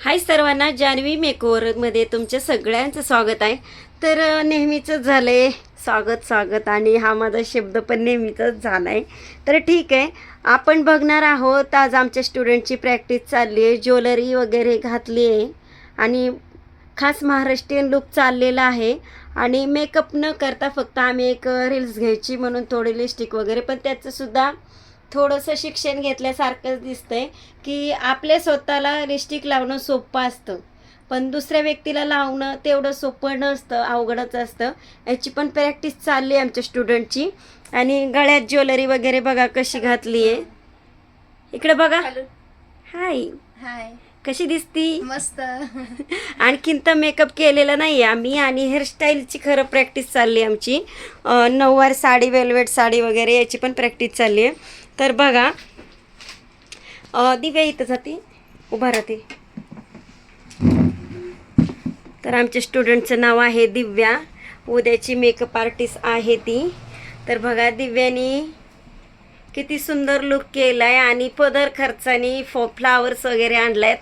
हाय सर्वांना जान्हवी मेकओवरमध्ये तुमच्या सगळ्यांचं स्वागत आहे. तर नेहमीचंच झालं आहे स्वागत स्वागत आणि हा माझा शब्द पण नेहमीचाच झाला आहे तर ठीक आहे आपण बघणार आहोत आज आमच्या स्टुडंटची प्रॅक्टिस चालली आहे ज्वेलरी वगैरे घातली आहे आणि खास महाराष्ट्रीयन लुक चाललेला आहे आणि मेकअप न करता फक्त आम्ही एक रील्स घ्यायची म्हणून थोडी लिपस्टिक वगैरे पण त्याचंसुद्धा थोडंसं शिक्षण घेतल्यासारखंच दिसतंय की आपल्या स्वतःला लिपस्टिक लावणं सोपं असतं. पण दुसऱ्या व्यक्तीला लावणं तेवढं सोपं नसतं अवघडच असतं. याची पण प्रॅक्टिस चालली आहे आमच्या स्टुडंटची. आणि गळ्यात ज्वेलरी वगैरे बघा कशी घातली आहे इकडे बघा. हाय. हाय. कशी दिसती? मस्त. आणखीन तर मेकअप केलेला नाही आहे आम्ही आणि हेअरस्टाईलची खरं प्रॅक्टिस चालली आहे आमची नऊवार साडी वेलवेट साडी वगैरे याची पण प्रॅक्टिस चालली आहे. तर बघा. दिव्या इथं जाते. उभा राहते. तर आमच्या स्टुडंटचं नाव आहे दिव्या. उद्याची मेकअप आर्टिस्ट आहे ती. तर बघा दिव्यानी किती सुंदर लुक केला आहे आणि पदर खर्चानी फो फ्लावर्स वगैरे आणलायत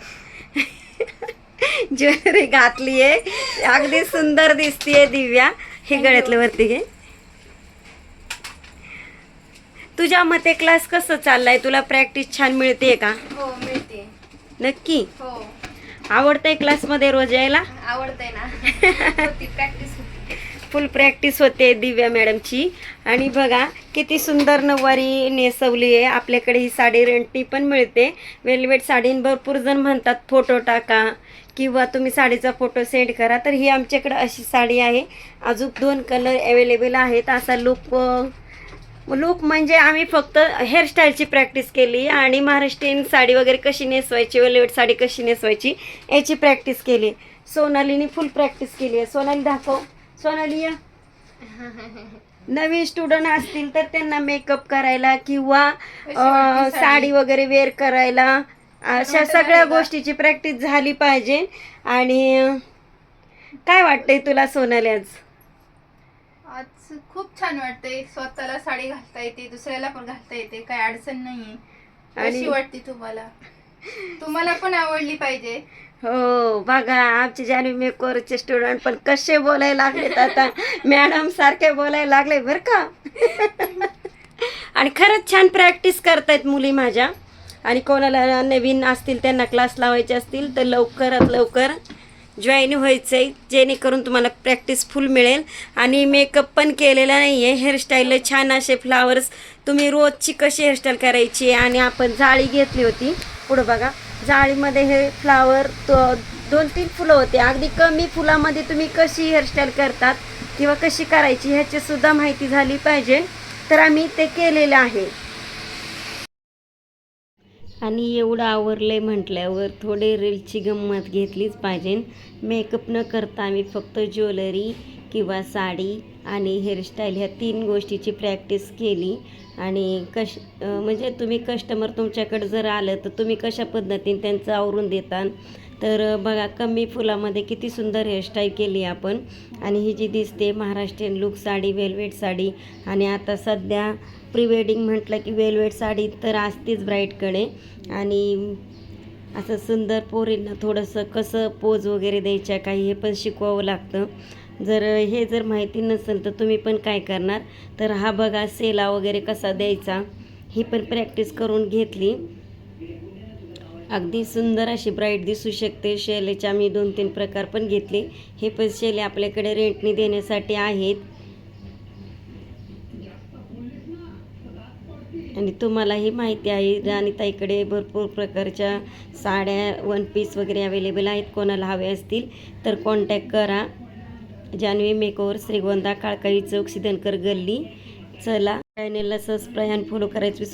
ज्वेलरी घातली आहे अगदी सुंदर दिसतीये दिव्या. हे गळ्यातलं वरती घे. तुझ्या मते क्लास कसं चाललाय? तुला प्रॅक्टिस छान मिळते का? हो मिळते नक्की? हो. आवडतंय क्लासमध्ये रोज यायला? आवडतंय ना. प्रॅक्टिस फुल प्रॅक्टिस होते दिव्या मॅडमची. आणि बघा किती सुंदर नऊवारी नेसवली आहे. आपल्याकडे ही साडी रेंटनी पण मिळते. वेलवेट साडी भरपूर जण म्हणतात फोटो टाका. किंवा तुम्ही साडीचा फोटो सेंड करा. तर ही आमच्याकडे अशी साडी आहे. अजून दोन कलर अवेलेबल आहेत. असा लुक लुक म्हणजे आम्ही फक्त हेअरस्टाईलची प्रॅक्टिस केली आणि महाराष्ट्रीयन साडी वगैरे कशी नेसवायची वेलवेट साडी कशी नेसवायची याची प्रॅक्टिस केली. सोनालीने फुल प्रॅक्टिस केली आहे. सोनाली दाखव. सोनाली या नवीन स्टुडंट असतील तर त्यांना मेकअप करायला किंवा अं, साडी. वगैरे वेअर करायला. अशा सगळ्या गोष्टीची प्रॅक्टिस झाली पाहिजे. आणि अं, काय वाटतंय तुला सोनाली आज? आज खूप छान वाटतंय. स्वतःला साडी घालता येते दुसऱ्याला पण घालता येते. काही अडचण नाहीये. आणि- कशी वाटते तुम्हाला? तुम्हाला पण आवडली पाहिजे. हो बघा आमचे जानवी मेकोरचे स्टुडंट पण कसे बोलायला लागलेत आता. मॅडम सारखे बोलायला लागले बरं का? आणि खरंच छान प्रॅक्टिस करतायत मुली माझ्या. आणि कोणाला नवीन असतील त्यांना क्लास लावायचे असतील तर लवकरात लवकर जॉईन व्हायचं आहे जेणेकरून तुम्हाला प्रॅक्टिस फुल मिळेल. आणि मेकअप पण केलेला नाही आहे हेअरस्टाईलला छान असे फ्लावर्स तुम्ही रोजची कशी हेअरस्टाईल करायची? आणि आपण जाळी घेतली होती. पुढं बघा. जाळीमध्ये हे फ्लावर दोन तीन फुलं होते. अगदी कमी फुलामध्ये तुम्ही कशी हेअरस्टाईल करतात किंवा कशी करायची ह्याची सुद्धा माहिती झाली पाहिजे. तर आम्ही ते केलेलं आहे. आणि एवढं आवरलंय म्हटल्यावर थोडे रीलची गंमत घेतलीच पाहिजे. मेकअप न करता आम्ही फक्त ज्वेलरी किंवा साडी आणि हेअरस्टाईल ह्या तीन गोष्टीची प्रॅक्टिस केली. आणि कश म्हणजे तुम्ही कस्टमर तुमच्याकडे जर आलं तर तुम्ही कशा पद्धतीने त्यांचं आवरून देतान? तर बघा कमी फुलामध्ये किती सुंदर हेअरस्टाईल केली आपण. आणि ही जी दिसते महाराष्ट्रीयन लुक साडी वेलवेट साडी. आणि आता सध्या प्री वेडिंग म्हटलं की वेलवेट साडी तर असतेच ब्राईटकडे आणि असं सुंदर पोरींना थोडंसं कसं पोज वगैरे द्यायच्या काही हे पण शिकवावं लागतं. जर हे जर माहिती नसेल तर तुम्ही पण काय करणार? तर हा बघा सेला वगैरे कसा द्यायचा ही पण प्रॅक्टिस करून घेतली. अगदी सुंदर अशी ब्राईट दिसू शकते. शेलेचे आम्ही दोन तीन प्रकार पण घेतले. हे पण शेले आपल्याकडे रेंटने देण्यासाठी आहेत. आणि तुम्हालाही माहिती आहे राणीताईकडे भरपूर प्रकारच्या साड्या वन पीस वगैरे अवेलेबल आहेत. कोणाला हवे असतील तर कॉन्टॅक्ट करा. जान्हवी मेकओवर श्रीगोंदा काळकाई चौक सिद्धनकर गल्ली चला. चॅनेलला सबस्क्राईब आणि फॉलो करायचं